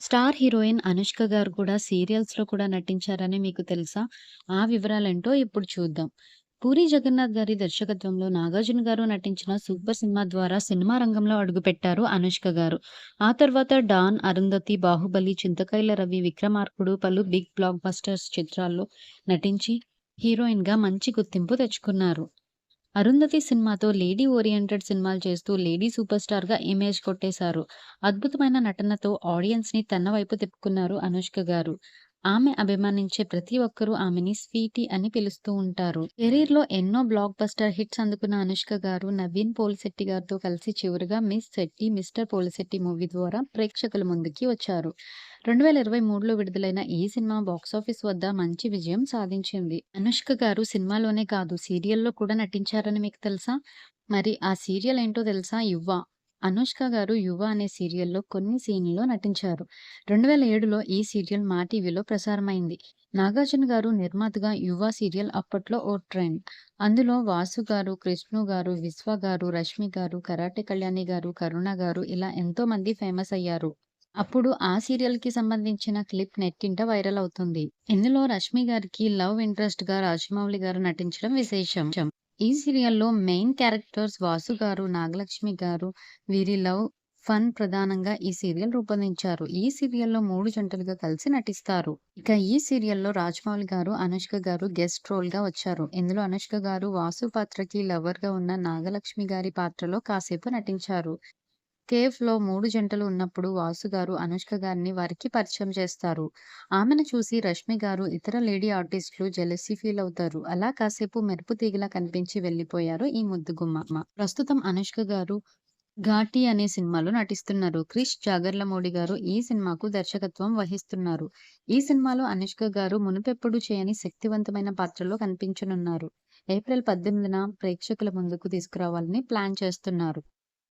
Star heroine Anushka గారు కూడా సీరియల్స్‌లో కూడా నటించారని మీకు తెలుసా? ఆ వివరాలేంటో ఇప్పుడు చూద్దాం. పూరి జగన్నాథ్ గారి దర్శకత్వంలో నాగార్జున గారు నటించిన 'సూపర్' సినిమా ద్వారా సినిమా రంగంలో అడుగుపెట్టారు అనుష్క గారు. ఆ తర్వాత 'డాన్', 'అరుంధతి', 'బాహుబలి', 'చింతకాయల రవి', 'విక్రమార్కుడు' పలు బిగ్ బ్లాక్ బస్టర్స్ చిత్రాల్లో నటించి హీరోయిన్‌గా మంచి గుర్తింపు తెచ్చుకున్నారు. 'అరుంధతి' సినిమాతో లేడీ ఓరియంటెడ్ సినిమాలు చేస్తూ లేడీ సూపర్ స్టార్‌గా ఇమేజ్ కొట్టేశారు. అద్భుతమైన నటనతో ఆడియన్స్‌ని తన వైపు తిప్పుకున్నారు అనుష్క గారు. ఆమె అభిమానించే ప్రతి ఒక్కరూ ఆమెని 'స్వీటీ' అని పిలుస్తూ ఉంటారు. కెరీర్‌లో ఎన్నో బ్లాక్ బస్టర్ హిట్స్ అందుకున్న అనుష్క గారు నవీన్ పోలిశెట్టి గారితో కలిసి చివరిగా 'Miss Shetty Mister Polishetty' movie ద్వారా ప్రేక్షకుల ముందుకి వచ్చారు. 2023లో విడుదలైన ఈ సినిమా బాక్సాఫీస్ వద్ద మంచి విజయం సాధించింది. అనుష్క గారు సినిమాలోనే కాదు సీరియల్‌లో కూడా నటించారని మీకు తెలుసా? మరి ఆ సీరియల్ ఏంటో తెలుసా? 'యువ'. అనుష్క గారు 'యువ' అనే సీరియల్‌లో కొన్ని సీన్లలో నటించారు. 2007లో ఈ సీరియల్ మా టీవీలో ప్రసారమైంది. నాగార్జున గారు నిర్మాతగా 'యువ' సీరియల్ అప్పట్లో ఓ ట్రెండ్. అందులో వాసు గారు, కృష్ణు గారు, విశ్వ గారు, రష్మి గారు, కరాటే కళ్యాణి గారు, కరుణ గారు ఇలా ఎంతో మంది ఫేమస్ అయ్యారు. అప్పుడు ఆ సీరియల్కి సంబంధించిన క్లిప్ నెట్టింట వైరల్ అవుతుంది. ఇందులో రష్మి గారికి లవ్ ఇంట్రెస్ట్గా రాజమౌళి గారు నటించడం విశేషం. ఈ సీరియల్‌లో మెయిన్ క్యారెక్టర్స్ వాసు గారు, నాగలక్ష్మి గారు. వీరి లవ్, ఫన్ ప్రధానంగా ఈ సీరియల్ రూపొందించారు. ఈ సీరియల్‌లో మూడు జంటలుగా కలిసి నటిస్తారు. ఇక ఈ సీరియల్‌లో రాజమౌళి గారు, అనుష్క గారు గెస్ట్ రోల్గా వచ్చారు. ఇందులో అనుష్క గారు వాసు పాత్రకి లవర్‌గా ఉన్న నాగలక్ష్మి గారి పాత్రలో కాసేపు నటించారు. కేవ్‌లో మూడు జంటలు ఉన్నప్పుడు వాసు గారు అనుష్క గారిని వారికి పరిచయం చేస్తారు. ఆమెను చూసి రష్మి గారు, ఇతర లేడీ ఆర్టిస్టులు జెలసీ ఫీల్ అవుతారు. అలా కాసేపు మెరుపు తీగలా కనిపించి వెళ్ళిపోయారు ఈ ముద్దుగుమ్మ. ప్రస్తుతం అనుష్క గారు 'ఘాటి' అనే సినిమాలో నటిస్తున్నారు. క్రిష్ జాగర్లమూడి గారు ఈ సినిమాకు దర్శకత్వం వహిస్తున్నారు. ఈ సినిమాలో అనుష్క గారు మునుపెప్పుడు చేయని శక్తివంతమైన పాత్రలో కనిపించనున్నారు. ఏప్రిల్ 18న ప్రేక్షకుల ముందుకు తీసుకురావాలని ప్లాన్ చేస్తున్నారు.